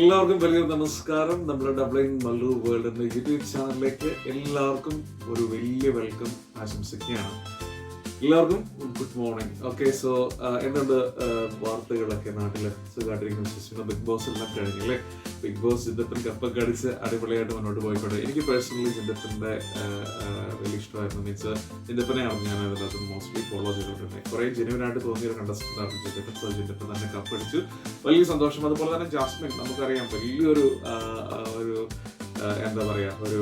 എല്ലാവർക്കും വലിയൊരു നമസ്കാരം. നമ്മുടെ ഡബ്ലിൻ മല്ലു വേൾഡ് എന്ന യൂട്യൂബ് ചാനലിലേക്ക് എല്ലാവർക്കും ഒരു വലിയ വെൽക്കം ആശംസിക്കുകയാണ്. എല്ലാവർക്കും ഗുഡ് മോർണിംഗ്. ഓക്കെ സോ എന്തുണ്ട് വാർത്തകളൊക്കെ നാട്ടിൽ സുഖമായിട്ടിരിക്കുന്നു? ബിഗ് ബോസ് എല്ലാം കഴിഞ്ഞു അല്ലേ? ബിഗ് ബോസ് ജിന്തപ്പൻ കപ്പൊക്കെ അടിച്ച് അടിപൊളിയായിട്ട് മുന്നോട്ട് പോയിക്കോട്ടെ. എനിക്ക് പേഴ്സണലി ചിന്തത്തിന്റെ വലിയ ഇഷ്ടമായിരുന്നു. മീൻസ് ജിന്തപ്പനെയാണ് ഞാൻ അതിനകത്ത് മോസ്റ്റ്ലി ഫോളോ ചെയ്തിട്ടുണ്ട് കുറെ ജെനുവിനായിട്ട് ആയിട്ട് തോന്നിയ ഒരു ആണ് ജിന്തപ്പൻ സോ ജിന്തപ്പൻ തന്നെ കപ്പടിച്ചു. വലിയ സന്തോഷം. അതുപോലെ തന്നെ ജാസ്മിൻ നമുക്കറിയാം വലിയൊരു ഒരു എന്താ പറയുക ഒരു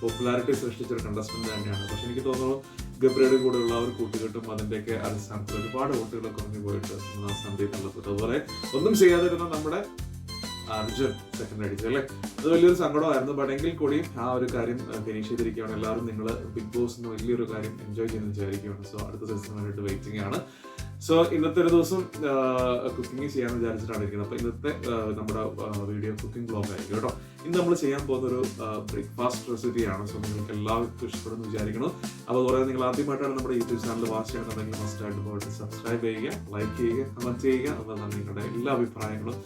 പോപ്പുലാരിറ്റി സൃഷ്ടിച്ച ഒരു കണ്ടസ്റ്റന്റ് തന്നെയാണ്. പക്ഷെ എനിക്ക് തോന്നുന്നു ഗബ്രയുടെ കൂടെയുള്ള ആ ഒരു കൂട്ടുകെട്ടും അതിന്റെയൊക്കെ അടിസ്ഥാനത്തിൽ ഒരുപാട് വോട്ടുകളൊക്കെ കുറഞ്ഞു പോയിട്ട് മൂന്നാം സ്ഥാനത്തേക്ക് തള്ളപ്പെട്ടു അതുപോലെ ഒന്നും ചെയ്യാതിരുന്ന നമ്മുടെ അർജുൻ സെക്കൻഡ് അടിച്ചു അല്ലേ? അത് വലിയൊരു സങ്കടമായിരുന്നു. ബട്ട് എങ്കിൽ കൂടിയും ആ ഒരു കാര്യം ഫിനിഷ് ചെയ്തിരിക്കുകയാണ്. എല്ലാവരും നിങ്ങൾ ബിഗ് ബോസ് എന്ന് വലിയൊരു കാര്യം എൻജോയ് ചെയ്യുന്ന വിചാരിക്കുകയാണ്. സോ അടുത്ത സീസൺ വേണ്ടിയിട്ട് വെയിറ്റിംഗ് ആണ്. സോ ഇന്നത്തെ ഒരു ദിവസം കുക്കിംഗ് ചെയ്യാൻ വിചാരിച്ചിട്ടാണ് ഇരിക്കുന്നത്. അപ്പോൾ ഇന്നത്തെ നമ്മുടെ വീഡിയോ കുക്കിംഗ് ബ്ലോഗ് ആയിരിക്കും കേട്ടോ. ഇന്ന് നമ്മൾ ചെയ്യാൻ പോകുന്ന ഒരു ബ്രേക്ക്ഫാസ്റ്റ് റെസിപ്പിയാണ് സോ നിങ്ങൾക്ക് എല്ലാവർക്കും ഇഷ്ടപ്പെടുന്നു വിചാരിക്കുന്നു. അപ്പോൾ കുറേ നിങ്ങൾ ആദ്യമായിട്ടാണ് നമ്മുടെ യൂട്യൂബ് ചാനൽ വാച്ച് ചെയ്യണമെന്നുണ്ടെങ്കിൽ മസ്റ്റ് ആയിട്ട് പോയിട്ട് സബ്സ്ക്രൈബ് ചെയ്യുക ലൈക്ക് ചെയ്യുക കമന്റ് ചെയ്യുക. അതുപോലെ തന്നെ നിങ്ങളുടെ എല്ലാ അഭിപ്രായങ്ങളും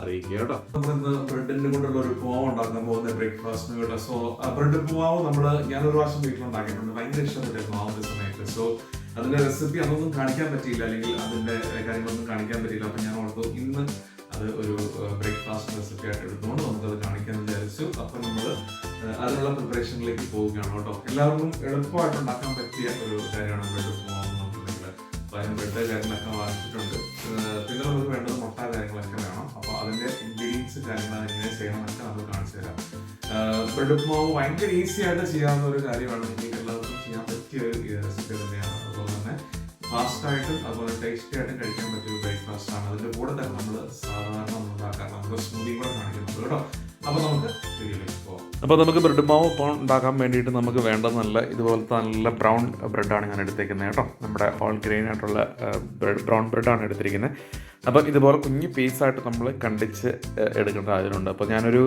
അറിയിക്കുക കേട്ടോ. നമ്മളിന്ന് ബ്രെഡിന്റെ കൊണ്ടുള്ള ഒരു പോവാ ഉണ്ടാക്കാൻ പോകുന്ന ബ്രേക്ക്ഫാസ്റ്റിന് കേട്ടോ. സോ ബ്രെഡ് പോവാവ്? നമ്മൾ ഞാനൊരു പ്രാവശ്യം വീട്ടിലുണ്ടാക്കിയിട്ടുണ്ട്. ഭയങ്കര ഇഷ്ടപ്പെട്ടിരുന്നു ആ ഒരു സമയത്ത്. സോ അതിന്റെ റെസിപ്പി അതൊന്നും കാണിക്കാൻ പറ്റിയില്ല. അല്ലെങ്കിൽ അതിന്റെ കാര്യങ്ങളൊന്നും കാണിക്കാൻ പറ്റിയില്ല. അപ്പൊ ഞാൻ ഓർത്തു ഇന്ന് അത് ഒരു ബ്രേക്ക്ഫാസ്റ്റ് റെസിപ്പി ആയിട്ട് എടുത്തുകൊണ്ട് നമുക്കത് കാണിക്കാൻ വിചാരിച്ചു. അപ്പൊ നമ്മൾ അതിനുള്ള പ്രിപ്പറേഷനിലേക്ക് പോവുകയാണ് കേട്ടോ. എല്ലാവർക്കും എളുപ്പമായിട്ട് ഉണ്ടാക്കാൻ പറ്റിയ ഒരു കാര്യമാണ് ബ്രെഡ് പോകുന്നുണ്ടെങ്കിൽ അപ്പൊ അതിന് ബ്രെഡ് കാര്യങ്ങളൊക്കെ വാങ്ങിച്ചിട്ടുണ്ട്. പിന്നെ നമുക്ക് വേണ്ടത് മുട്ട കാര്യങ്ങളൊക്കെ വേണം. അപ്പോൾ അതിന്റെ ഇൻഗ്രീഡിയൻസ് കാര്യങ്ങൾ എങ്ങനെ ചെയ്യണമെന്നൊക്കെ നമുക്ക് കാണിച്ചു തരാം. ബ്രെഡ് ഉപ്പുമാവ് ഭയങ്കര ഈസി ആയിട്ട് ചെയ്യാവുന്ന ഒരു കാര്യമാണ്. എനിക്ക് എല്ലാവർക്കും ചെയ്യാൻ പറ്റിയ ഒരു റെസിപ്പി തന്നെയാണ്. അതുപോലെ തന്നെ ഫാസ്റ്റായിട്ടും അതുപോലെ ടേസ്റ്റി ആയിട്ടും കഴിക്കാൻ പറ്റിയ ബ്രേക്ക്ഫാസ്റ്റ് ആണ്. അതിന്റെ കൂടെ തന്നെ നമ്മൾ സാധാരണ ഉണ്ടാക്കാൻ നമുക്ക് സ്മൂതി കൂടെ കാണിക്കുന്നുണ്ട് കേട്ടോ? അപ്പൊ നമുക്ക് അപ്പോൾ നമുക്ക് ബ്രെഡ് മാവ് ഇപ്പോൾ ഉണ്ടാക്കാൻ വേണ്ടിയിട്ട് നമുക്ക് വേണ്ട നല്ല ഇതുപോലത്തെ നല്ല ബ്രൗൺ ബ്രെഡാണ് ഞാൻ എടുത്തേക്കുന്നത് കേട്ടോ. നമ്മുടെ ഹോൾ ഗ്രെയിൻ ആയിട്ടുള്ള ബ്രെഡ് ബ്രൗൺ ബ്രെഡാണ് എടുത്തിരിക്കുന്നത്. അപ്പം ഇതുപോലെ കുഞ്ഞ് പീസായിട്ട് നമ്മൾ കണ്ടിച്ച് എടുക്കേണ്ട സാധ്യതയുണ്ട് അപ്പോൾ ഞാനൊരു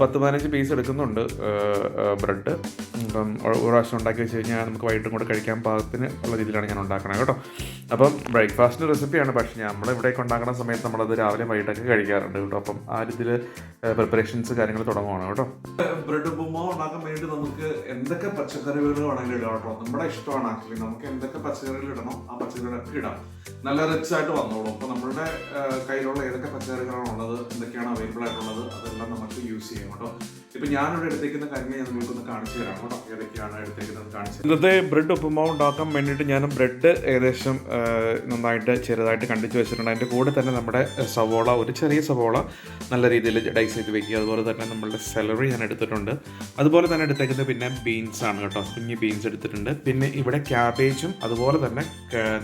പത്ത് പതിനഞ്ച് പീസ് എടുക്കുന്നുണ്ട് ബ്രെഡ്. അപ്പം ഒരു പ്രാവശ്യം ഉണ്ടാക്കി വെച്ച് കഴിഞ്ഞാൽ നമുക്ക് വൈകിട്ടും കൂടെ കഴിക്കാൻ പാകത്തിന് ഉള്ള രീതിയിലാണ് ഞാൻ ഉണ്ടാക്കണത് കേട്ടോ. അപ്പം ബ്രേക്ക്ഫാസ്റ്റിന്റെ റെസിപ്പിയാണ് പക്ഷേ നമ്മൾ ഇവിടേക്ക് ഉണ്ടാക്കുന്ന സമയത്ത് നമ്മളത് രാവിലെ വൈകിട്ടൊക്കെ കഴിക്കാറുണ്ട് കേട്ടോ. അപ്പം ആ രീതിയിൽ പ്രിപ്പറേഷൻസ് കാര്യങ്ങൾ തുടങ്ങുവാണ് കേട്ടോ. ബ്രെഡ് ഉപ്പുമാവ് ഉണ്ടാക്കാൻ വേണ്ടി നമുക്ക് എന്തൊക്കെ പച്ചക്കറികൾ വേണമെങ്കിലും ഇടാം കേട്ടോ. നമ്മുടെ ഇഷ്ടമാണ് ആക്ച്വലി. നമുക്ക് എന്തൊക്കെ പച്ചക്കറികൾ ഇടണം ആ പച്ചക്കറികളൊക്കെ ഇടാം. നല്ല റിച്ച് ആയിട്ട് വന്നോളൂ. അപ്പൊ നമ്മളുടെ ആ, കയ്യിലുള്ള ഏതൊക്കെ പച്ചക്കറികളാണ് ഉള്ളത് എന്തൊക്കെയാണ് അവൈലബിൾ ആയിട്ടുള്ളത് അതെല്ലാം നമുക്ക് യൂസ് ചെയ്യാം കേട്ടോ. ഇപ്പൊ ഞാനിവിടെ എടുത്തേക്കുന്ന കാര്യങ്ങൾ ഞാൻ നിങ്ങൾക്കൊന്ന് കാണിച്ചു തരാം കേട്ടോ. ഏതൊക്കെയാണ് എടുത്തേക്കുന്നത് കാണിച്ചു ഇന്നത്തെ ബ്രെഡ് ഉപ്പുമാവ് ഉണ്ടാക്കാൻ വേണ്ടിയിട്ട് ഞാൻ ബ്രെഡ് ഏകദേശം നന്നായിട്ട് ചെറുതായിട്ട് കണ്ടിച്ച് വെച്ചിട്ടുണ്ട്. അതിന്റെ കൂടെ തന്നെ നമ്മുടെ സവോള ഒരു ചെറിയ സവോള നല്ല രീതിയിൽ ഡൈസ് ചെയ്ത് വെക്കുക. അതുപോലെ തന്നെ നമ്മളുടെ സെലറി ഞാൻ എടുത്തിട്ടുണ്ട്. അതുപോലെ തന്നെ എടുത്തേക്കുന്നത് പിന്നെ ബീൻസ് ആണ് കേട്ടോ. കുഞ്ഞ് ബീൻസ് എടുത്തിട്ടുണ്ട്. പിന്നെ ഇവിടെ ക്യാബേജും അതുപോലെ തന്നെ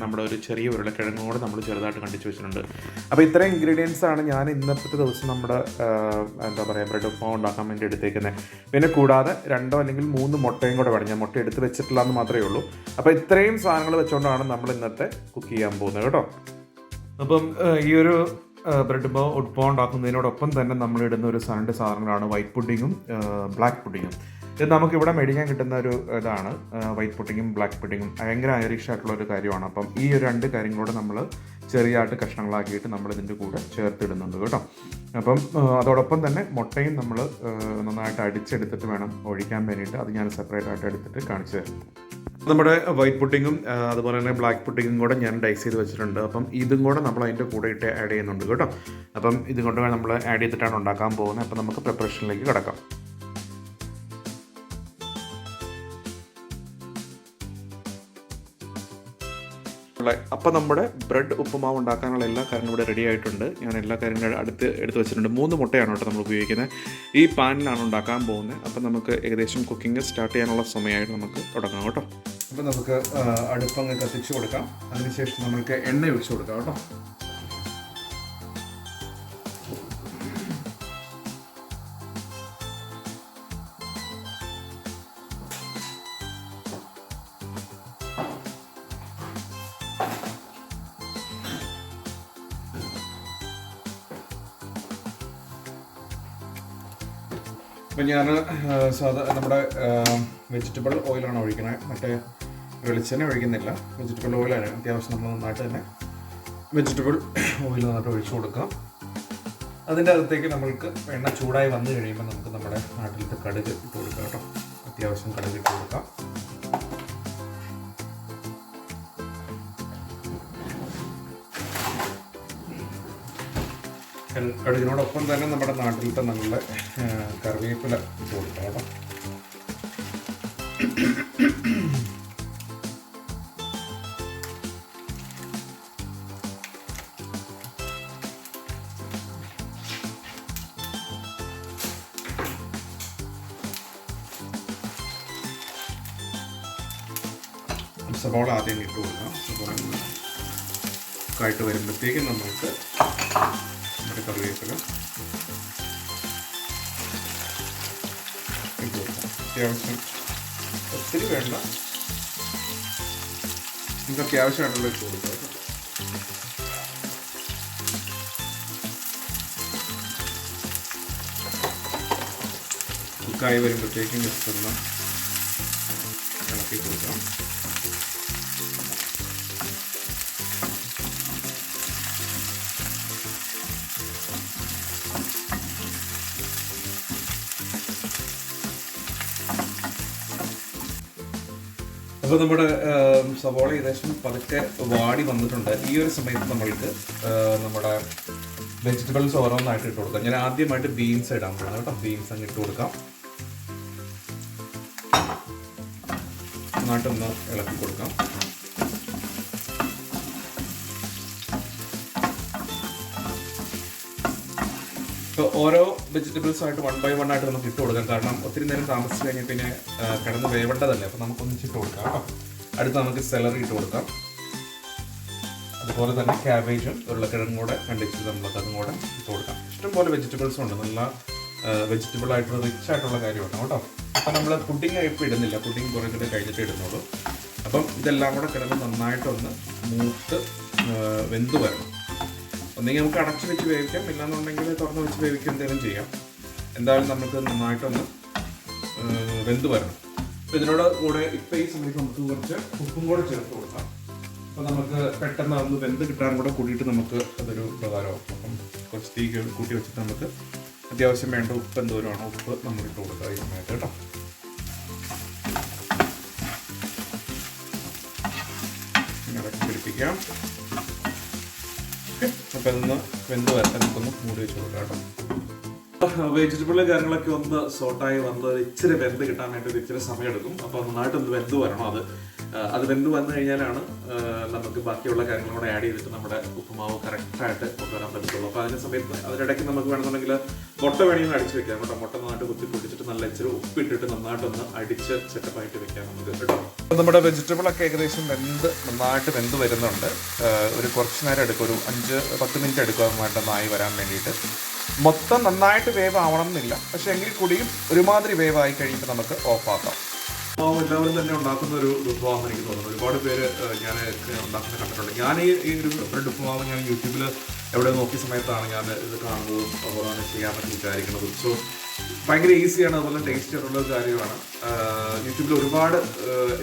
നമ്മുടെ ഒരു ചെറിയ ഉരുളക്കിഴങ്ങും കൂടെ നമ്മൾ ചെറുതായിട്ട് കണ്ടിച്ച് വെച്ചിട്ടുണ്ട്. അപ്പോൾ ഇത്രയും ഇൻഗ്രീഡിയൻസ് ആണ് ഞാൻ ഇന്നത്തെ ദിവസം നമ്മുടെ എന്താ പറയുക ബ്രെഡ് ഉപ്പുമാവ് ഉണ്ടാക്കാൻ വേണ്ടി എടുത്തേക്കുന്നത് പിന്നെ കൂടാതെ രണ്ടോ അല്ലെങ്കിൽ മൂന്ന് മുട്ടയും കൂടെ വേണം. ഞാൻ മുട്ട എടുത്ത് വെച്ചിട്ടില്ല എന്ന് മാത്രമേ ഉള്ളൂ. അപ്പോൾ ഇത്രയും സാധനങ്ങൾ വെച്ചുകൊണ്ടാണ് നമ്മൾ ഇന്നത്തെ കുക്ക് ചെയ്യാൻ പോകുന്നത് കേട്ടോ. അപ്പം ഈ ഒരു ബ്രെഡ് ഉപ്പ ഉണ്ടാക്കുന്നതിനോടൊപ്പം തന്നെ നമ്മൾ ഇടുന്ന ഒരു രണ്ട് സാധനങ്ങളാണ്. വൈറ്റ് പുഡിങ്ങും ബ്ലാക്ക് പുഡിങ്ങും ഇത് നമുക്ക് ഇവിടെ മേടിക്കാൻ കിട്ടുന്ന ഒരു ഇതാണ് വൈറ്റ് പുട്ടിങ്ങും ബ്ലാക്ക് പുട്ടിങ്ങും ഭയങ്കര ഐറിഷ് ആയിട്ടുള്ള ഒരു കാര്യമാണ്. അപ്പം ഈ ഒരു രണ്ട് കാര്യങ്ങളോട് നമ്മൾ ചെറിയായിട്ട് കഷ്ണങ്ങളാക്കിയിട്ട് നമ്മൾ ഇതിന്റെ കൂടെ ചേർത്തിടുന്നുണ്ട് കേട്ടോ. അപ്പം അതോടൊപ്പം തന്നെ മുട്ടയും നമ്മൾ നന്നായിട്ട് അടിച്ചെടുത്തിട്ട് വേണം ഒഴിക്കാൻ വേണ്ടിയിട്ട്. അത് ഞാൻ സെപ്പറേറ്റ് ആയിട്ട് എടുത്തിട്ട് കാണിച്ചു തരാം. നമ്മുടെ വൈറ്റ് പുട്ടിങ്ങും അതുപോലെ തന്നെ ബ്ലാക്ക് പുട്ടിങ്ങും കൂടെ ഞാൻ ഡൈസ് ചെയ്ത് വെച്ചിട്ടുണ്ട്. അപ്പം ഇതും കൂടെ നമ്മൾ അതിന്റെ കൂടെ ഇട്ട് ആഡ് ചെയ്യുന്നുണ്ട് കേട്ടോ. അപ്പം ഇതും കൊണ്ട് നമ്മൾ ആഡ് ചെയ്തിട്ടാണ് ഉണ്ടാക്കാൻ പോകുന്നത്. അപ്പം നമുക്ക് പ്രിപ്പറേഷനിലേക്ക് കിടക്കാം. അപ്പം നമ്മുടെ ബ്രെഡ് ഉപ്പുമാവ് ഉണ്ടാക്കാനുള്ള എല്ലാ കാര്യങ്ങളും ഇവിടെ റെഡി ആയിട്ടുണ്ട്. ഞാൻ എല്ലാ കാര്യങ്ങളും അടുത്ത് എടുത്ത് വെച്ചിട്ടുണ്ട്. മൂന്ന് മുട്ടയാണ് കേട്ടോ നമ്മൾ ഉപയോഗിക്കുന്നത്. ഈ പാനിലാണ് ഉണ്ടാക്കാൻ പോകുന്നത്. അപ്പം നമുക്ക് ഏകദേശം കുക്കിംഗ് സ്റ്റാർട്ട് ചെയ്യാനുള്ള സമയമായിട്ട് നമുക്ക് തുടങ്ങാം കേട്ടോ. അപ്പം നമുക്ക് അടുപ്പങ്ങ് കത്തിച്ച് കൊടുക്കാം. അതിനുശേഷം നമുക്ക് എണ്ണ ഒഴിച്ച് കൊടുക്കാം കേട്ടോ. അപ്പം ഞാൻ സാധാ നമ്മുടെ വെജിറ്റബിൾ ഓയിലാണ് ഒഴിക്കുന്നത് മറ്റേ വെളിച്ചെണ്ണ ഒഴിക്കുന്നില്ല. വെജിറ്റബിൾ ഓയിലാണ് അത്യാവശ്യം നമ്മൾ നന്നായിട്ട് തന്നെ വെജിറ്റബിൾ ഓയിൽ നന്നായിട്ട് ഒഴിച്ചു കൊടുക്കാം. അതിന്റെ അകത്തേക്ക് നമ്മൾക്ക് എണ്ണ ചൂടായി വന്നു കഴിയുമ്പോൾ നമുക്ക് നമ്മുടെ നാട്ടിലത്തെ കടുക് ഇട്ട് കൊടുക്കാം കേട്ടോ. അത്യാവശ്യം കടുക് ഇട്ട് കൊടുക്കാം. കടുകിനോടൊപ്പം തന്നെ നമ്മുടെ നാട്ടിലത്തെ നല്ല കറിവേപ്പില ഇട്ട് കൊടുക്കണം കേട്ടോ. സബോള ആദ്യം ഇട്ട് കൊടുക്കാം. സബോള കായിട്ട് വരുമ്പോഴത്തേക്കും നമുക്ക് നമ്മുടെ കറിവേപ്പില ഇട്ട് കൊടുക്കാം അത്യാവശ്യം ഒത്തിരി വേണ്ട നിങ്ങൾക്ക് അത്യാവശ്യമായിട്ടുള്ള ഇട്ട് കൊടുക്കാം. കുക്കായി വരുമ്പോഴത്തേക്കും ഒന്ന് ഇളക്കി കൊടുക്കാം അപ്പോൾ നമ്മുടെ സവോള ഏകദേശം പതുക്കെ വാടി വന്നിട്ടുണ്ട്. ഈ ഒരു സമയത്ത് നമ്മൾക്ക് നമ്മുടെ വെജിറ്റബിൾസ് ഓരോന്നായിട്ട് ഇട്ട് കൊടുക്കാം. ഞാൻ ആദ്യമായിട്ട് ബീൻസ് ഇടാൻ പോകുന്നത് കേട്ടോ. ബീൻസ് അങ്ങ് ഇട്ട് കൊടുക്കാം. നന്നായിട്ടൊന്ന് ഇളക്കി കൊടുക്കാം. ഇപ്പോൾ ഓരോ വെജിറ്റബിൾസ് ആയിട്ട് വൺ ബൈ വൺ ആയിട്ട് നമുക്ക് ഇട്ട് കൊടുക്കാം. കാരണം ഒത്തിരി നേരം താമസിച്ച് കഴിഞ്ഞാൽ പിന്നെ കിടന്ന് വേവേണ്ടതല്ലേ. അപ്പോൾ നമുക്ക് ഒന്നിച്ചിട്ട് കൊടുക്കാം കേട്ടോ. അടുത്ത് നമുക്ക് സെലറി ഇട്ട് കൊടുക്കാം. അതുപോലെ തന്നെ ക്യാബേജും ഉരുളക്കിഴങ്ങും കൂടെ കണ്ടിച്ച് നമുക്ക് അതും കൂടെ ഇട്ട് കൊടുക്കാം. ഇഷ്ടംപോലെ വെജിറ്റബിൾസും ഉണ്ട്. നല്ല വെജിറ്റബിൾ ആയിട്ടുള്ള റിച്ച് ആയിട്ടുള്ള കാര്യമാണ് കേട്ടോ. അപ്പം നമ്മൾ പുഡിങ് ഇപ്പോൾ ഇടുന്നില്ല. പുഡിങ് കുറേ കൂടെ കഴിഞ്ഞിട്ട് ഇടുന്നുള്ളൂ. അപ്പം ഇതെല്ലാം കൂടെ കിടന്ന് നന്നായിട്ടൊന്ന് മൂത്ത് വെന്ത് വരണം. ഒന്നെങ്കിൽ നമുക്ക് അടച്ചു വെച്ച് വേവിക്കാം. ഇല്ലാന്നുണ്ടെങ്കിൽ തുറന്ന് വെച്ച് വേവിക്കുക എന്തെങ്കിലും ചെയ്യാം. എന്തായാലും നമുക്ക് നന്നായിട്ടൊന്ന് വെന്ത് വരണം. അപ്പോൾ ഇതിനോട് കൂടെ ഇപ്പം ഈ സമയത്ത് നമുക്ക് കുറച്ച് ഉപ്പും കൂടെ ചേർത്ത് കൊടുക്കാം. അപ്പോൾ നമുക്ക് പെട്ടെന്ന് അതൊന്ന് വെന്ത് കിട്ടാൻ കൂടെ കൂടിയിട്ട് നമുക്ക് അതൊരു ഉപകാരമാവും. അപ്പം കുറച്ച് തീ കൂട്ടി വെച്ചിട്ട് നമുക്ക് അത്യാവശ്യം വേണ്ട ഉപ്പ് എന്തോരമാണോ ഉപ്പ് നമ്മൾ ഇട്ട് കൊടുക്കുക ഈ സമയത്ത് കേട്ടോ. ഇങ്ങനെ പിടിപ്പിക്കാം. അപ്പം ഇതൊന്ന് വെന്ത് വരട്ടെ നമുക്കൊന്ന് മൂടി വെച്ച് കൊടുക്കാം കേട്ടോ. വെജിറ്റബിൾ കാര്യങ്ങളൊക്കെ ഒന്ന് സോട്ടായി വന്നത് ഇച്ചിരി വെന്ത് കിട്ടാൻ വേണ്ടി ഇച്ചിരി സമയം എടുക്കും അപ്പോൾ നന്നായിട്ട് ഒന്ന് വെന്ത് വരണം അത്. അത് വെന്ത് വന്നു കഴിഞ്ഞാലാണ് നമുക്ക് ബാക്കിയുള്ള കാര്യങ്ങളും കൂടെ ആഡ് ചെയ്തിട്ട് നമ്മുടെ ഉപ്പുമാവ് കറക്റ്റായിട്ട് കൊണ്ടുവരാൻ പറ്റത്തുള്ളൂ. അപ്പോൾ അതിന്റെ സമയത്ത് അതിനിടയ്ക്ക് നമുക്ക് വേണമെന്നുണ്ടെങ്കിൽ മുട്ട വേണമെങ്കിൽ അടിച്ച് വെക്കാം കേട്ടോ. മുട്ട നന്നായിട്ട് കുത്തി പൊടിച്ചിട്ട് നല്ല ഇച്ചിരി ഉപ്പിട്ടിട്ട് നന്നായിട്ടൊന്ന് അടിച്ച് സെറ്റപ്പായിട്ട് വെക്കാം നമുക്ക് കേട്ടോ. നമ്മുടെ വെജിറ്റബിൾ ഒക്കെ ഏകദേശം വെന്ത് നന്നായിട്ട് വെന്ത് വരുന്നുണ്ട്. ഒരു കുറച്ച് നേരം എടുക്കും. ഒരു അഞ്ച് പത്ത് മിനിറ്റ് എടുക്കും ആയി വരാൻ വേണ്ടിയിട്ട്. മൊത്തം നന്നായിട്ട് വേവ് ആവണം എന്നില്ല പക്ഷേ എങ്കിൽ കൂടിയും ഒരുമാതിരി വേവ് ആയി കഴിയുമ്പോൾ നമുക്ക് ഓഫ് ആക്കാം ഉപ്പുമാവ് എല്ലാവരും തന്നെ ഉണ്ടാക്കുന്ന ഒരു വിഭവമാണെന്ന് എനിക്ക് തോന്നുന്നു. ഒരുപാട് പേര് ഞാൻ ഉണ്ടാക്കുന്ന കണ്ടിട്ടുണ്ട്. ഞാൻ ഈ ഒരു ബ്രെഡ് ഉപ്പുമാവ് ഞാൻ യൂട്യൂബിൽ എവിടെ നോക്കിയ സമയത്താണ് ഞാൻ ഇത് കാണുന്നതും. അതുപോലെ ചെയ്യാൻ പറ്റി വിചാരിക്കുന്നതും. സോ ഭയങ്കര ഈസിയാണ് അതുപോലെ ടേസ്റ്റ് ആയിട്ടുള്ള കാര്യമാണ്. യൂട്യൂബിൽ ഒരുപാട്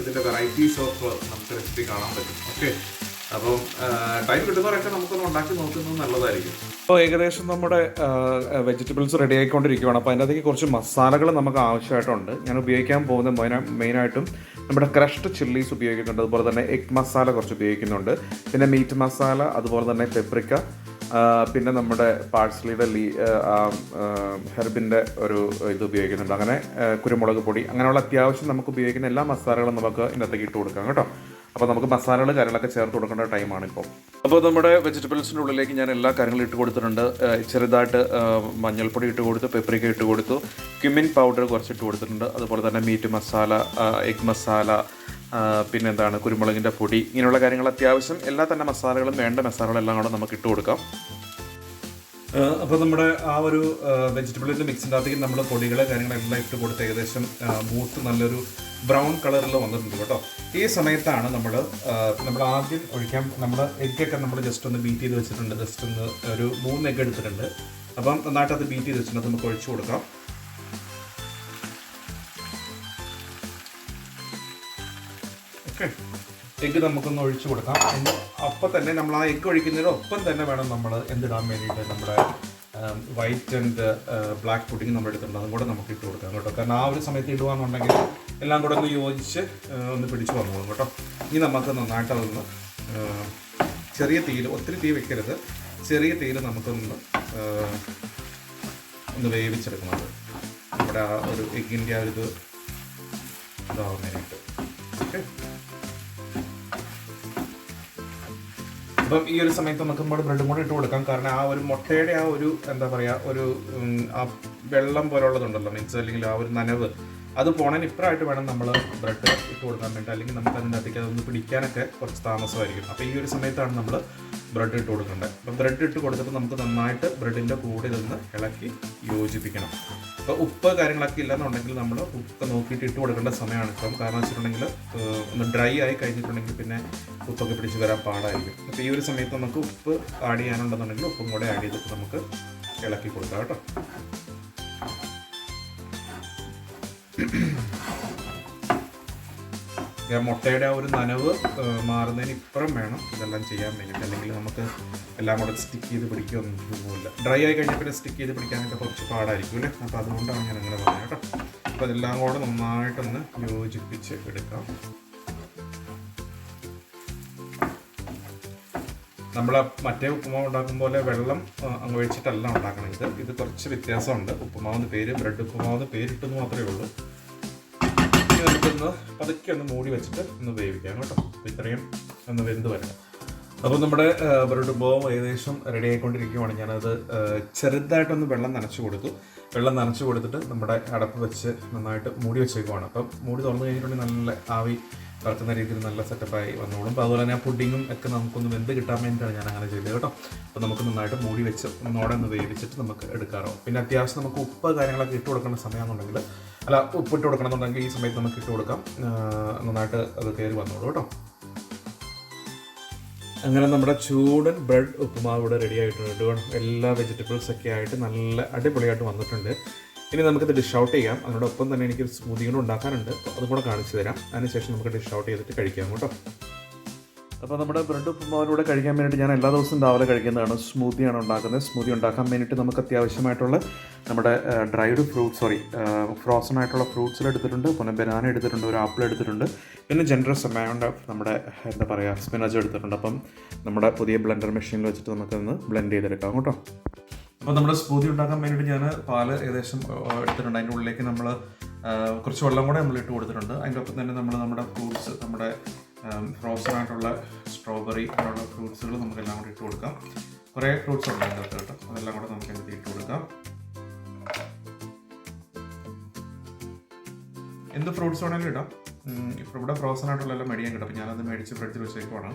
ഇതിന്റെ വെറൈറ്റീസ് ഓഫ് നമുക്ക് റെസിപ്പി കാണാൻ പറ്റും. ഓക്കെ അപ്പം ടൈം കിട്ടുന്നവരൊക്കെ നമുക്കൊന്ന് ഉണ്ടാക്കി നോക്കുന്നത് നല്ലതായിരിക്കും. അപ്പോൾ ഏകദേശം നമ്മുടെ വെജിറ്റബിൾസ് റെഡി ആയിക്കൊണ്ടിരിക്കുകയാണ് അപ്പോൾ അതിന്റെ അകത്തേക്ക് കുറച്ച് മസാലകൾ നമുക്ക് ആവശ്യമായിട്ടുണ്ട്. ഞാൻ ഉപയോഗിക്കാൻ പോകുന്ന മെയിന- മെയിനായിട്ടും നമ്മുടെ ക്രഷ്ഡ് ചില്ലീസ് ഉപയോഗിക്കുന്നുണ്ട്. അതുപോലെ തന്നെ എഗ് മസാല കുറച്ച് ഉപയോഗിക്കുന്നുണ്ട്. പിന്നെ മീറ്റ് മസാല അതുപോലെ തന്നെ പെപ്രിക്ക പിന്നെ നമ്മുടെ പാഴ്സലിയുടെ ലീ ഹെർബിന്റെ ഒരു ഇത് ഉപയോഗിക്കുന്നുണ്ട്. അങ്ങനെ കുരുമുളക് പൊടി അങ്ങനെയുള്ള അത്യാവശ്യം നമുക്ക് ഉപയോഗിക്കുന്ന എല്ലാ മസാലകളും നമുക്ക് ഇന്നത്തേക്ക് ഇട്ട് കൊടുക്കാം കേട്ടോ. അപ്പോൾ നമുക്ക് മസാലകൾ കാര്യങ്ങളൊക്കെ ചേർത്ത് കൊടുക്കേണ്ട ടൈമാണ് ഇപ്പോൾ അപ്പോൾ നമ്മുടെ വെജിറ്റബിൾസിന്റെ ഉള്ളിലേക്ക് ഞാൻ എല്ലാ കാര്യങ്ങളും ഇട്ട് കൊടുത്തിട്ടുണ്ട്. ചെറുതായിട്ട് മഞ്ഞൾപ്പൊടി ഇട്ട് കൊടുത്തു പെപ്പറിക്ക ഇട്ട് കൊടുത്തു ക്യുമിൻ പൗഡർ കുറച്ച് ഇട്ട് കൊടുത്തിട്ടുണ്ട്. അതുപോലെ തന്നെ മീറ്റ് മസാല എഗ് മസാല പിന്നെന്താണ് കുരുമുളകിന്റെ പൊടി ഇങ്ങനെയുള്ള കാര്യങ്ങൾ അത്യാവശ്യം എല്ലാ തന്നെ മസാലകളും വേണ്ട മസാലകളെല്ലാം കൂടെ നമുക്ക് ഇട്ട് കൊടുക്കാം. അപ്പോൾ നമ്മുടെ ആ ഒരു വെജിറ്റബിളിന്റെ മിക്സിന്റെ അകത്തേക്ക് നമ്മൾ പൊടികൾ കാര്യങ്ങളെല്ലാം ഇട്ട് കൊടുത്ത് ഏകദേശം മൂത്ത് നല്ലൊരു ബ്രൗൺ കളറിൽ വന്നിട്ടുണ്ട് കേട്ടോ. ഈ സമയത്താണ് നമ്മൾ നമ്മൾ ആദ്യം ഒഴിക്കാൻ നമ്മൾ എഗ്ഗൊക്കെ നമ്മൾ ജസ്റ്റ് ഒന്ന് ബീറ്റ് ചെയ്ത് വെച്ചിട്ടുണ്ട്. ജസ്റ്റ് ഒന്ന് ഒരു മൂന്ന് എഗ്ഗ് എടുത്തിട്ടുണ്ട്. അപ്പം നന്നായിട്ട് അത് ബീറ്റ് ചെയ്ത് വെച്ചിട്ടുണ്ട്. നമുക്ക് ഒഴിച്ചു കൊടുക്കാം. എഗ്ഗ് നമുക്കൊന്ന് ഒഴിച്ചു കൊടുക്കാം. അപ്പം തന്നെ നമ്മൾ ആ എഗ്ഗ് ഒഴിക്കുന്നതിന് ഒപ്പം തന്നെ വേണം നമ്മൾ എന്തിടാൻ വേണ്ടിയിട്ട് നമ്മുടെ വൈറ്റ് ആൻഡ് ബ്ലാക്ക് പുഡിങ് നമ്മൾ എടുത്തിട്ടുണ്ട്. അതും കൂടെ നമുക്ക് ഇട്ട് കൊടുക്കാം കേട്ടോ. കാരണം ആ ഒരു സമയത്ത് ഇടുവാന്നുണ്ടെങ്കിൽ എല്ലാം കൂടെ ഒന്ന് യോജിച്ച് ഒന്ന് പിടിച്ചു വന്നോളും കേട്ടോ. ഇനി നമുക്ക് നന്നായിട്ട് അതൊന്ന് ചെറിയ തീയിൽ ഒത്തിരി തീ വെക്കരുത്. ചെറിയ തീയിൽ നമുക്കൊന്ന് ഒന്ന് വേവിച്ചെടുക്കുന്നത്. നമ്മുടെ ആ ഒരു എഗ്ഗിന്റെ ആ ഒരു ഇത് ഇതാവുന്നതിനായിട്ട്. ഓക്കെ? അപ്പം ഈ ഒരു സമയത്ത് നമുക്ക് നമ്മുടെ ബ്രെഡും കൂടെ ഇട്ട് കൊടുക്കാം. കാരണം ആ ഒരു മുട്ടയുടെ ആ ഒരു എന്താ പറയുക ഒരു ആ വെള്ളം പോലുള്ളതുണ്ടല്ലോ മീൻസ് അല്ലെങ്കിൽ ആ ഒരു നനവ്. അത് പോണതിന് ഇപ്പറായിട്ട് വേണം നമ്മൾ ബ്രെഡ് ഇട്ട് കൊടുക്കാൻ വേണ്ടി. അല്ലെങ്കിൽ നമുക്ക് അതിന്റെ അകത്തേക്ക് അതൊന്ന് പിടിക്കാനൊക്കെ കുറച്ച് താമസമായിരിക്കും. അപ്പോൾ ഈ ഒരു സമയത്താണ് നമ്മൾ ബ്രെഡ് ഇട്ട് കൊടുക്കേണ്ടത് അപ്പം ബ്രെഡ് ഇട്ട് കൊടുത്തപ്പോൾ നമുക്ക് നന്നായിട്ട് ബ്രെഡിന്റെ കൂടെ ഇതൊന്ന് ഇളക്കി യോജിപ്പിക്കണം. അപ്പോൾ ഉപ്പ് കാര്യങ്ങളൊക്കെ ഇല്ലെന്നുണ്ടെങ്കിൽ നമ്മൾ ഉപ്പ് നോക്കിയിട്ട് ഇട്ട് കൊടുക്കേണ്ട സമയമാണ്. ഇപ്പം കാരണം വെച്ചിട്ടുണ്ടെങ്കിൽ ഒന്ന് ഡ്രൈ ആയി കഴിഞ്ഞിട്ടുണ്ടെങ്കിൽ പിന്നെ ഉപ്പൊക്കെ പിടിച്ച് വരാൻ പാടായിരിക്കും. അപ്പോൾ ഈ ഒരു സമയത്ത് നമുക്ക് ഉപ്പ് ആഡ് ചെയ്യാനുണ്ടെന്നുണ്ടെങ്കിൽ ഉപ്പും കൂടെ ആഡ് ചെയ്തിട്ട് നമുക്ക് ഇളക്കി കൊടുക്കാം കേട്ടോ. മുട്ടയുടെ ആ ഒരു നനവ് മാറുന്നതിന് ഇപ്പുറം വേണം ഇതെല്ലാം ചെയ്യാൻ വേണ്ടിയിട്ട്. അല്ലെങ്കിൽ നമുക്ക് എല്ലാം കൂടെ സ്റ്റിക്ക് ചെയ്ത് പിടിക്കുകയൊന്നും പോകില്ല ഡ്രൈ ആയി കഴിഞ്ഞാൽ പിന്നെ സ്റ്റിക്ക് ചെയ്ത് പിടിക്കാനൊക്കെ കുറച്ച് പാടായിരിക്കും അല്ലേ? അപ്പോൾ അതുകൊണ്ടാണ് ഞാൻ അങ്ങനെ പറഞ്ഞത് കേട്ടോ. അപ്പോൾ അതെല്ലാം കൂടെ നന്നായിട്ടൊന്ന് യോജിപ്പിച്ച് എടുക്കാം. നമ്മൾ മറ്റേ ഉപ്പുമാവ് ഉണ്ടാക്കും പോലെ വെള്ളം അങ്ങ് ഒഴിച്ചിട്ടല്ല ഉണ്ടാക്കണം ഇത് ഇത് കുറച്ച് വ്യത്യാസമുണ്ട്. ഉപ്പുമാവെന്ന് പേര് ബ്രെഡ് ഉപ്പുമാവെന്ന് പേരിട്ടെന്ന് മാത്രമേ ഉള്ളൂ. നമുക്കൊന്ന് പതുക്കെ ഒന്ന് മൂടി വെച്ചിട്ട് ഒന്ന് വേവിക്കാം കേട്ടോ. ഇത്രയും ഒന്ന് വെന്ത് വരണം. അപ്പോൾ നമ്മുടെ ബ്രെഡ് ഉപ്പുമാവും ഏകദേശം റെഡി ആയിക്കൊണ്ടിരിക്കുകയാണ് ഞാനത് ചെറുതായിട്ടൊന്ന് വെള്ളം നനച്ചു കൊടുത്തു. വെള്ളം നനച്ചു കൊടുത്തിട്ട് നമ്മുടെ അടപ്പ് വെച്ച് നന്നായിട്ട് മൂടി വെച്ചേക്കുവാണ്. അപ്പം മൂടി തുറന്നു കഴിഞ്ഞിട്ടുണ്ടെങ്കിൽ നല്ല ആവി പറക്കുന്ന രീതിയിൽ നല്ല സെറ്റപ്പായി വന്നോളും. അപ്പോൾ അതുപോലെ തന്നെ ആ പുഡിങ്ങും ഒക്കെ നമുക്കൊന്ന് വെന്ത് കിട്ടാൻ വേണ്ടിയിട്ടാണ് ഞാൻ അങ്ങനെ ചെയ്തത് കേട്ടോ. അപ്പോൾ നമുക്ക് നന്നായിട്ട് മൂടി വെച്ച് ഒന്നോടെ ഒന്ന് വേവിച്ചിട്ട് നമുക്ക് എടുക്കാറോ. പിന്നെ അത്യാവശ്യം നമുക്ക് ഉപ്പ് കാര്യങ്ങളൊക്കെ ഇട്ട് കൊടുക്കേണ്ട സമയമാണെന്നുണ്ടെങ്കിൽ അല്ല ഉപ്പ് ഇട്ട് കൊടുക്കണമെന്നുണ്ടെങ്കിൽ ഈ സമയത്ത് നമുക്ക് ഇട്ട് കൊടുക്കാം. നന്നായിട്ട് അത് കയറി വന്നോളൂ കേട്ടോ. അങ്ങനെ നമ്മുടെ ചൂടൻ ബ്രെഡ് ഉപ്പുമാവ് ഇവിടെ റെഡി ആയിട്ടുണ്ട് എല്ലാ വെജിറ്റബിൾസ് ഒക്കെ ആയിട്ട് നല്ല അടിപൊളിയായിട്ട് വന്നിട്ടുണ്ട്. ഇനി നമുക്കിത് ഡിഷ് ഔട്ട് ചെയ്യാം. അതിനോടൊപ്പം തന്നെ എനിക്ക് സ്മൂതി കൂടെ ഉണ്ടാക്കാനുണ്ട്. അതും കൂടെ കാണിച്ചു തരാം. അതിനുശേഷം നമുക്ക് ഡിഷ് ഔട്ട് ചെയ്തിട്ട് കഴിക്കാം കേട്ടോ. അപ്പോൾ നമ്മുടെ ബ്രെഡ് ഉപ്പുമാവിലൂടെ കഴിക്കാൻ വേണ്ടിയിട്ട് ഞാൻ എല്ലാ ദിവസവും രാവിലെ കഴിക്കുന്നതാണ്. സ്മൂത്തിയാണ് ഉണ്ടാക്കുന്നത്. സ്മൂതി ഉണ്ടാക്കാൻ വേണ്ടിയിട്ട് നമുക്ക് അത്യാവശ്യമായിട്ടുള്ള നമ്മുടെ ഡ്രൈഡ് ഫ്രൂട്ട് സോറി ഫ്രോസൺ ആയിട്ടുള്ള ഫ്രൂട്ട്സിൽ എടുത്തിട്ടുണ്ട്. പിന്നെ ബനാന എടുത്തിട്ടുണ്ട്. ഒരു ആപ്പിൾ എടുത്തിട്ടുണ്ട്. പിന്നെ ജനറസ് എമൗണ്ട് നമ്മുടെ എന്താ പറയുക സ്പിനജ് എടുത്തിട്ടുണ്ട്. അപ്പം നമ്മുടെ പുതിയ ബ്ലെൻഡർ മെഷീനിൽ വെച്ചിട്ട് നമുക്കൊന്ന് ബ്ലെൻഡ് ചെയ്തെടുക്കാം കേട്ടോ. അപ്പോൾ നമ്മുടെ സ്മൂതി ഉണ്ടാക്കാൻ വേണ്ടിയിട്ട് ഞാൻ പാൽ ഏകദേശം എടുത്തിട്ടുണ്ട്. അതിന്റെ ഉള്ളിലേക്ക് നമ്മൾ കുറച്ച് വെള്ളം കൂടെ നമ്മൾ ഇട്ട് കൊടുത്തിട്ടുണ്ട്. അതിന്റെ ഒപ്പം തന്നെ നമ്മൾ നമ്മുടെ ഫ്രൂട്ട്സ് നമ്മുടെ ഫ്രോസൺ ആയിട്ടുള്ള സ്ട്രോബെറി അങ്ങനെയുള്ള ഫ്രൂട്ട്സുകൾ നമുക്കെല്ലാം കൂടി ഇട്ട് കൊടുക്കാം. കുറേ ഫ്രൂട്ട്സ് ഉണ്ട് അതിന്റെ അകത്ത് കേട്ടോ. അതെല്ലാം കൂടെ നമുക്ക് അതിനകത്ത് ഇട്ട് കൊടുക്കാം. എന്ത് ഫ്രൂട്ട്സ് വേണമെങ്കിലും ഇടാം. ഇപ്പോൾ ഇവിടെ ഫ്രോസൺ ആയിട്ടുള്ള എല്ലാം മേടിക്കാൻ കിട്ടും. അപ്പോൾ ഞാനത് മേടിച്ച് ഫ്രിഡ്ജിൽ വെച്ചേക്കുവാണ്.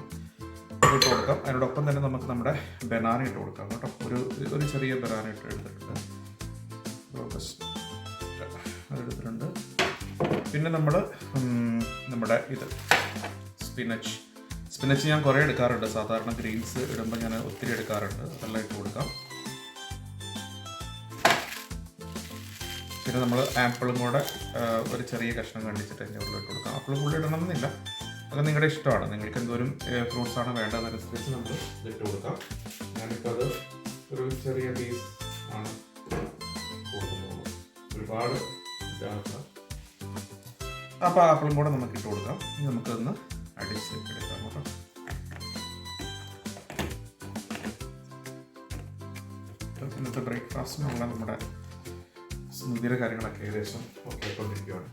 ഇട്ട് കൊടുക്കാം. അതിനോടൊപ്പം തന്നെ നമുക്ക് നമ്മുടെ ബനാന ഇട്ട് കൊടുക്കാം കേട്ടോ. ഒരു ഒരു ചെറിയ ബനാന ഇട്ട് എടുത്തിട്ടുണ്ട്. അതെടുത്തിട്ടുണ്ട് പിന്നെ നമ്മൾ നമ്മുടെ ഇത് സ്പിനച്ച് സ്പിനച്ച് ഞാൻ കുറേ എടുക്കാറുണ്ട്. സാധാരണ ഗ്രീൻസ് ഇടുമ്പോൾ ഞാൻ ഒത്തിരി എടുക്കാറുണ്ട്. അതെല്ലാം ഇട്ട് കൊടുക്കാം. പിന്നെ നമ്മൾ ആപ്പിളും കൂടെ ഒരു ചെറിയ കഷ്ണം കണ്ടിച്ചിട്ട് അതിന്റെ ഉള്ളിൽ ഇട്ട് കൊടുക്കാം. ആപ്പിൾ ഇടണം ഇടണമെന്നില്ല. അത് നിങ്ങളുടെ ഇഷ്ടമാണ്. നിങ്ങൾക്ക് എന്തോരം ഫ്രൂട്ട്സ് ആണ് വേണ്ടതനുസരിച്ച് നമ്മൾ ഇട്ട് കൊടുക്കാം. ഞാനിപ്പോൾ അത് ഒരു ചെറിയ പീസ് ആണ് കൊടുക്കുന്നത്. ഒരുപാട് ഇതാക്കുക അപ്പോൾ ആപ്പിളും കൂടെ നമുക്ക് ഇട്ട് കൊടുക്കാം. ഇനി നമുക്കൊന്ന് അടിച്ച് എടുക്കാം കേട്ടോ ഇന്നത്തെ ബ്രേക്ക്ഫാസ്റ്റിനുള്ള നമ്മുടെ സ്മൂതിയുടെ കാര്യങ്ങളൊക്കെ ഏകദേശം ഓക്കെ ആയിക്കൊണ്ടിരിക്കുകയാണ്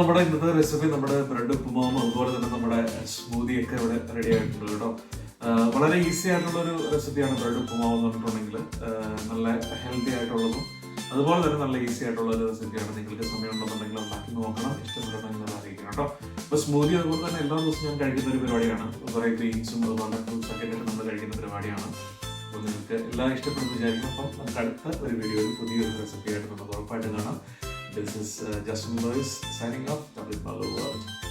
നമ്മുടെ ഇന്നത്തെ റെസിപ്പി നമ്മുടെ ബ്രെഡ് ഉപ്പുമാവും അതുപോലെ തന്നെ നമ്മുടെ സ്മൂതി ഒക്കെ ഇവിടെ റെഡി ആയിട്ടുണ്ട് കേട്ടോ. വളരെ ഈസി ആയിട്ടുള്ള ഒരു റെസിപ്പിയാണ് ബ്രെഡ് ഉപ്പുമാവ് എന്ന് പറഞ്ഞിട്ടുണ്ടെങ്കിൽ. നല്ല ഹെൽത്തി ആയിട്ടുള്ളതും അതുപോലെ തന്നെ നല്ല ഈസി ആയിട്ടുള്ള ഒരു റെസിപ്പിയാണ് നിങ്ങൾക്ക് സമയമുണ്ടെന്നുണ്ടെങ്കിൽ ഉണ്ടാക്കി നോക്കണം. ഇഷ്ടപ്പെടണമെങ്കിൽ അത് അറിയിക്കണം കേട്ടോ. അപ്പോൾ സ്മൂതി അതുപോലെ തന്നെ എല്ലാ ദിവസവും ഞാൻ കഴിക്കുന്ന ഒരു പരിപാടിയാണ്. കുറേ ഗ്രീൻസും അതുപോലെ ഫ്രൂട്ട്സ് ഒക്കെ നമ്മൾ കഴിക്കുന്ന പരിപാടിയാണ്. അപ്പോൾ നിങ്ങൾക്ക് എല്ലാം ഇഷ്ടപ്പെടുന്നു വിചാരിക്കും അപ്പം നമുക്ക് അടുത്ത ഒരു വീഡിയോയിൽ പുതിയൊരു റെസിപ്പിയായിട്ട് നമുക്ക് ഉറപ്പായിട്ട് കാണാം. This is uh, Justin Lewis signing off. Tapi Balu World.